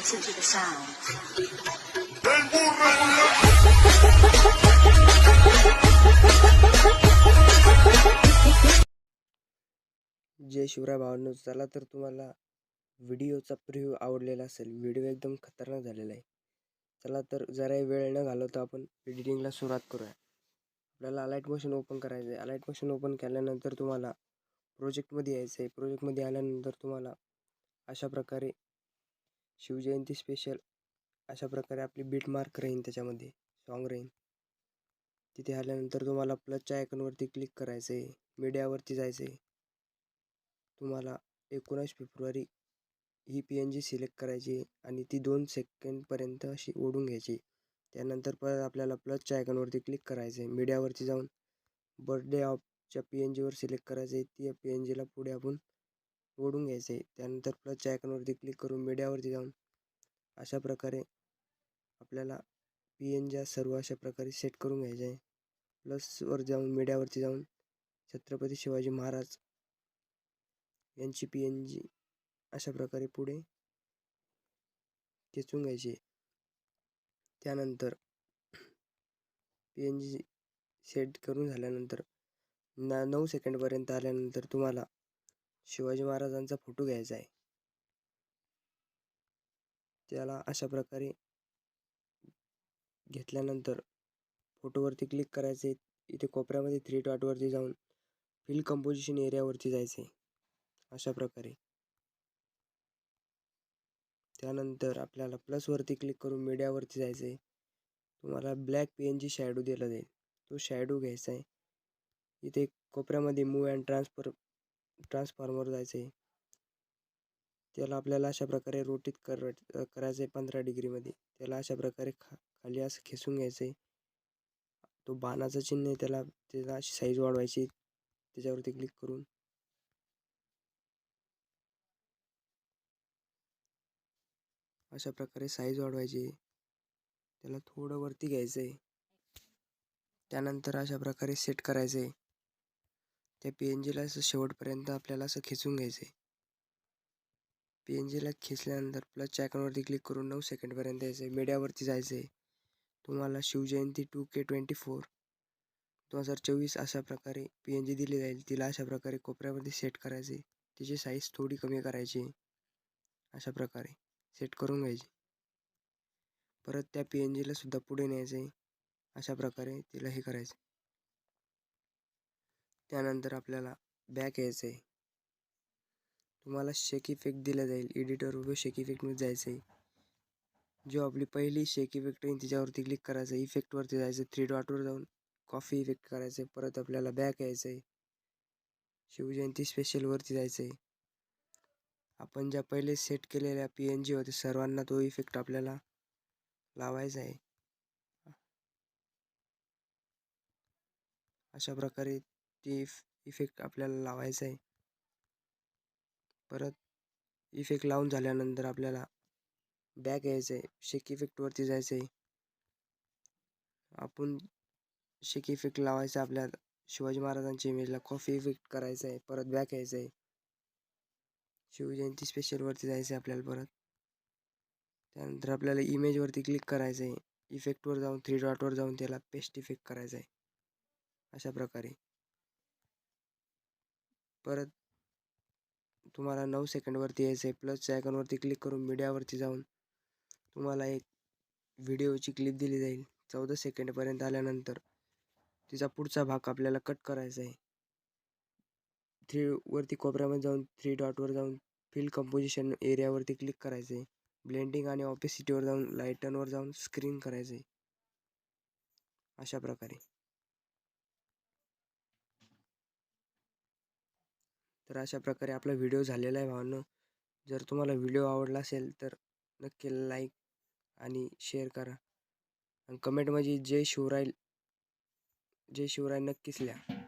listen to the sound. जय शिवराय भावांनो चला तर तुम्हाला व्हिडिओचा प्रिव्ह्यू आवडलेला असेल. व्हिडिओ एकदम खतरनाक झालेला आहे. चला तर जराही वेळ न घालवता आपण एडिटिंगला सुरुवात करूया. आपल्याला अलाईट मोशन ओपन करायचं आहे अलाईट मोशन ओपन केल्यानंतर तुम्हाला प्रोजेक्टमध्ये यायचं आहे प्रोजेक्टमध्ये आल्यानंतर तुम्हाला अशा प्रकारे शिवजयंती स्पेशल अशा प्रकारे आपली बीट मार्क राहीन त्याच्यामध्ये सॉन्ग राहीन. तिथे आल्यानंतर तुम्हाला प्लसच्या आयकॉनवरती क्लिक करायचं आहे मीडियावरती जायचं आहे तुम्हाला एकोणास फेब्रुवारी ही पी एन जी सिलेक्ट करायची आणि ती दोन सेकंडपर्यंत अशी ओढून घ्यायची. त्यानंतर परत आपल्याला प्लसच्या आयकॉनवरती क्लिक करायचं आहे मीडियावरती जाऊन. बर्थडे ऑफच्या पी एन जीवर सिलेक्ट करायचं आहे ती पी एन जीला पुढे आपण ओढून घ्यायचं. आहे त्यानंतर प्लसच्या आयकॉनवरती क्लिक करून मीडियावरती जाऊन अशा प्रकारे आपल्याला पी एन ज्या सर्व अशा प्रकारे सेट करून घ्यायचे आहे. प्लसवर जाऊन मीडियावरती जाऊन छत्रपती शिवाजी महाराज यांची पी एन जी अशा प्रकारे पुढे खेचून घ्यायची. त्यानंतर पी एन जी सेट करून झाल्यानंतर ना नऊ सेकंडपर्यंत आल्यानंतर तुम्हाला शिवाजी महाराजांचा फोटो घ्यायचा आहे. त्याला अशा प्रकारे घेतल्यानंतर फोटोवरती क्लिक करायचे. इथे कोपऱ्यामध्ये थ्री डॉटवरती जाऊन फिल कंपोजिशन एरियावरती जायचे. अशा प्रकारे. त्यानंतर आपल्याला प्लसवरती क्लिक करून मीडियावरती जायचं. आहे तुम्हाला black P N G shadow दिला जाईल. तो शॅडो घ्यायचा आहे. इथे कोपऱ्यामध्ये मूव अँड ट्रान्सफर ट्रान्सफॉर्मर जायचं. आहे त्याला आपल्याला अशा प्रकारे रोटीत कर करायचं आहे पंधरा डिग्रीमध्ये त्याला अशा प्रकारे खा खाली असं खेचून घ्यायचं आहे तो बाणाचं चिन्ह आहे त्याला त्याला अशी साईज वाढवायची. त्याच्यावरती क्लिक करून. अशा प्रकारे साईज वाढवायची. त्याला थोडं वरती घ्यायचं आहे त्यानंतर अशा प्रकारे सेट करायचं आहे त्या पी एन जीला असं शेवटपर्यंत आपल्याला असं खेचून घ्यायचं आहे पी एन जीला खेचल्यानंतर प्लसच्या आयकॉनवरती क्लिक करून नऊ सेकंडपर्यंत यायचं आहे मीडियावरती जायचं आहे तुम्हाला Shivjayanti two K twenty four दोन हजार चोवीस अशा प्रकारे पी एन जी दिली जाईल. तिला अशा प्रकारे कोपऱ्यामध्ये सेट करायचे तिची साईज थोडी कमी करायची. अशा प्रकारे सेट करून घ्यायची. परत त्या पी एन जीला सुद्धा पुढे न्यायचं आहे अशा प्रकारे तिला हे करायचं त्यानंतर आपल्याला बॅक यायचं आहे तुम्हाला शेक इफेक्ट दिला जाईल. एडिटर उभे शेक इफेक्टमध्ये जायचं आहे जो आपली पहिली शेक इफेक्ट येईल तिच्यावरती क्लिक करायचं. इफेक्टवरती जायचं. थ्री डॉटवर जाऊन कॉफी इफेक्ट करायचं आहे परत आपल्याला बॅक यायचं आहे शिवजयंती स्पेशलवरती जायचं आहे आपण ज्या पहिले सेट केलेल्या पी एन जी होते सर्वांना तो इफेक्ट आपल्याला लावायचा आहे अशा प्रकारे ती इफेक्ट आपल्याला लावायचा आहे. परत इफेक्ट लावून झाल्यानंतर आपल्याला बॅक यायचं आहे. शेक इफेक्टवरती जायचं आहे. आपण शेक इफेक्ट लावायचा आपल्या शिवाजी महाराजांच्या इमेजला कॉफी इफेक्ट करायचा आहे. परत बॅक यायचं आहे. शिवजयंती स्पेशलवरती जायचं आहे आपल्याला परत. त्यानंतर आपल्याला इमेजवरती क्लिक करायचं आहे. इफेक्टवर जाऊन थ्री डॉटवर जाऊन त्याला पेस्ट इफेक्ट करायचा आहे. अशा प्रकारे. परत तुम्हाला नऊ सेकंडवरती यायचं आहे. प्लसच्या आयकॉनवरती क्लिक करून मीडियावरती जाऊन तुम्हाला एक व्हिडिओची क्लिप दिली जाईल. चौदा सेकंडपर्यंत आल्यानंतर तिचा पुढचा भाग आपल्याला कट करायचा आहे. थ्री वरती कोपऱ्यामध्ये जाऊन थ्री डॉटवर जाऊन फिल कंपोजिशन एरियावरती क्लिक करायचं आहे. ब्लेंडिंग आणि ऑपेसिटीवर जाऊन लाईटनवर जाऊन स्क्रीन करायचं आहे. अशा प्रकारे. तर अशा प्रकारे आपला व्हिडिओ झालेला आहे भावांनो. जर तुम्हाला व्हिडिओ आवडला असेल तर नक्की लाईक आणि शेअर करा. आणि कमेंटमध्ये जय शिवराय जय शिवराय नक्कीच लिहा.